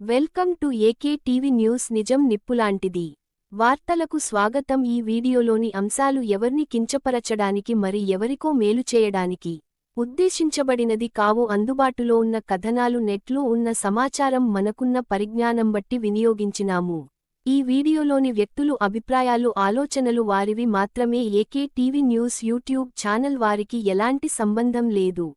Welcome to AK TV news నిజం నిప్పులాంటిది. వార్తలకు స్వాగతం ఈ వీడియోలోని అంశాలు ఎవర్ని కించపరచడానికి మరి ఎవరికో మేలు చేయడానికి. ఉద్దేశించబడినది కావు అందుబాటులో ఉన్న కథనాలు నెట్లో ఉన్న సమాచారం మనకున్న పరిజ్ఞానం బట్టి వినియోగించినాము. ఈ వీడియోలోని వ్యక్తులు అభిప్రాయాలు ఆలోచనలు వారివి మాత్రమే AK TV news YouTube channel వారికి ఎలాంటి సంబంధం లేదు.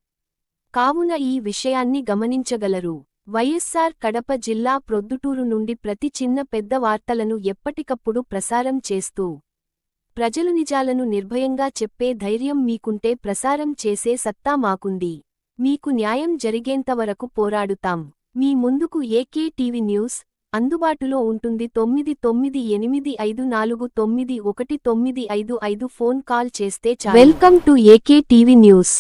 కావున ఈ విషయాన్ని గమనించగలరు. వైఎస్సార్ కడప జిల్లా ప్రొద్దుటూరు నుండి ప్రతి చిన్న పెద్ద వార్తలను ఎప్పటికప్పుడు ప్రసారం చేస్తూ ప్రజలు నిజాలను నిర్భయంగా చెప్పే ధైర్యం మీకుంటే ప్రసారం చేసే సత్తా మాకుంది. మీకు న్యాయం జరిగేంతవరకు పోరాడుతాం. మీ ముందుకు ఏకే టీవీ న్యూస్ అందుబాటులో ఉంటుంది తొమ్మిది తొమ్మిది ఎనిమిది ఐదు నాలుగు తొమ్మిది ఒకటి తొమ్మిది ఐదు ఐదు ఫోన్ కాల్ చేస్తే welcome to AK TV news.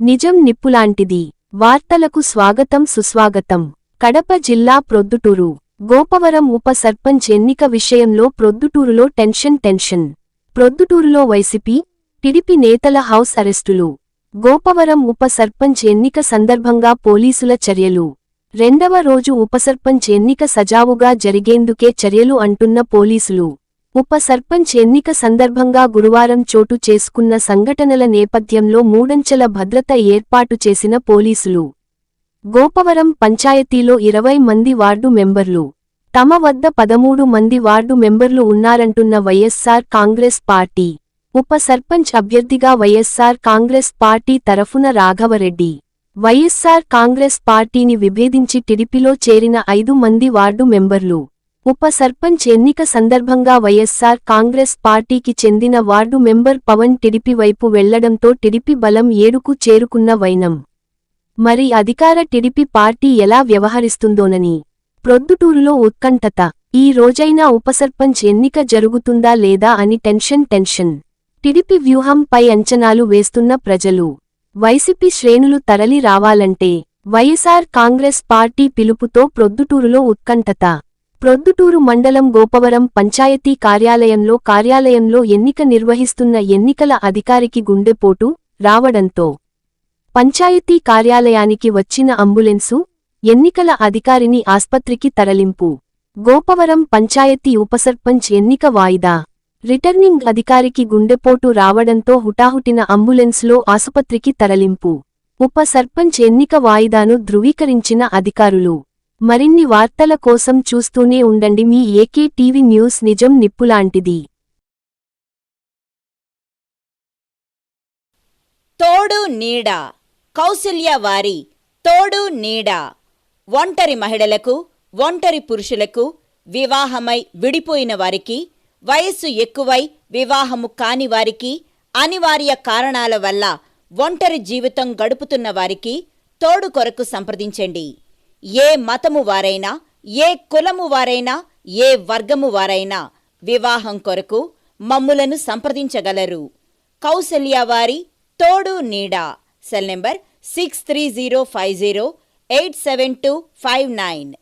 నిజం నిప్పులాంటిది. వార్తలకు స్వాగతం సుస్వాగతం. కడప జిల్లా ప్రొద్దుటూరు. గోపవరం ఉప సర్పంచ్ ఎన్నిక విషయంలో ప్రొద్దుటూరులో టెన్షన్ టెన్షన్. ప్రొద్దుటూరులో వైసీపీ టిడిపి నేతల హౌస్ అరెస్టులు. గోపవరం ఉప సర్పంచ్ ఎన్నిక సందర్భంగా పోలీసుల చర్యలు. రెండవ రోజు ఉప సర్పంచ్ ఎన్నిక సజావుగా జరిగేందుకే చర్యలు అంటున్న పోలీసులు. ఉప సర్పంచ్ ఎన్నిక సందర్భంగా గురువారం చోటు చేసుకున్న సంఘటనల నేపథ్యంలో మూడంచెల భద్రత ఏర్పాటు చేసిన పోలీసులు. గోపవరం పంచాయతీలో ఇరవై మంది వార్డు మెంబర్లు. తమ వద్ద పదమూడు మంది వార్డు మెంబర్లు ఉన్నారంటున్న వైఎస్సార్ కాంగ్రెస్ పార్టీ. ఉప సర్పంచ్ అభ్యర్థిగా వైఎస్సార్ కాంగ్రెస్ పార్టీ తరఫున రాఘవరెడ్డి. వైఎస్సార్ కాంగ్రెస్ పార్టీని విభేదించి టిడిపిలో చేరిన ఐదు మంది వార్డు మెంబర్లు. ఉప సర్పంచ్ ఎన్నిక సందర్భంగా వైఎస్సార్ కాంగ్రెస్ పార్టీకి చెందిన వార్డు మెంబర్ పవన్ టిడిపి వైపు వెళ్ళడంతో టిడిపి బలం ఏడుకు చేరుకున్న వైనం. మరి అధికార టిడిపి పార్టీ ఎలా వ్యవహరిస్తుందోనని. ప్రొద్దుటూరులో ఉత్కంఠత. ఈ రోజైనా ఉపసర్పంచ్ ఎన్నిక జరుగుతుందా లేదా అని టెన్షన్ టెన్షన్. టిడిపి వ్యూహంపై అంచనాలు వేస్తున్న ప్రజలు. వైసీపీ శ్రేణులు తరలి రావాలంటే వైఎస్ఆర్ కాంగ్రెస్ పార్టీ పిలుపుతో ప్రొద్దుటూరులో ఉత్కంఠత. ప్రొద్దుటూరు మండలం గోపవరం పంచాయతీ కార్యాలయంలో కార్యాలయంలో ఎన్నిక నిర్వహిస్తున్న ఎన్నికల అధికారికి గుండెపోటు రావడంతో పంచాయతీ కార్యాలయానికి వచ్చిన అంబులెన్సు ఎన్నికల అధికారిని ఆస్పత్రికి తరలింపు. గోపవరం పంచాయతీ ఉపసర్పంచ్ ఎన్నిక వాయిదా. రిటర్నింగ్ అధికారికి గుండెపోటు రావడంతో హుటాహుటిన అంబులెన్స్లో ఆసుపత్రికి తరలింపు. ఉప సర్పంచ్ ఎన్నిక వాయిదాను ధృవీకరించిన అధికారులు మరిన్ని వార్తల కోసం చూస్తూనే ఉండండి మీ ఏకే టీవీ న్యూస్ నిజం నిప్పులాంటిది. తోడు నీడ. కౌసల్య వారి తోడు నీడ. ఒంటరి మహిళలకు ఒంటరి పురుషులకు వివాహమై విడిపోయిన వారికి వయస్సు ఎక్కువై వివాహము కాని వారికి అనివార్య కారణాల వల్ల ఒంటరి జీవితం గడుపుతున్న వారికి తోడు కొరకు సంప్రదించండి. ఏ మతము వారైనా ఏ కులము వారైనా ఏ వర్గము వారైనా వివాహం కొరకు మమ్ములను సంప్రదించగలరు. కౌసల్య వారి తోడు నీడా. Cell number six three zero five zero eight seven two five nine.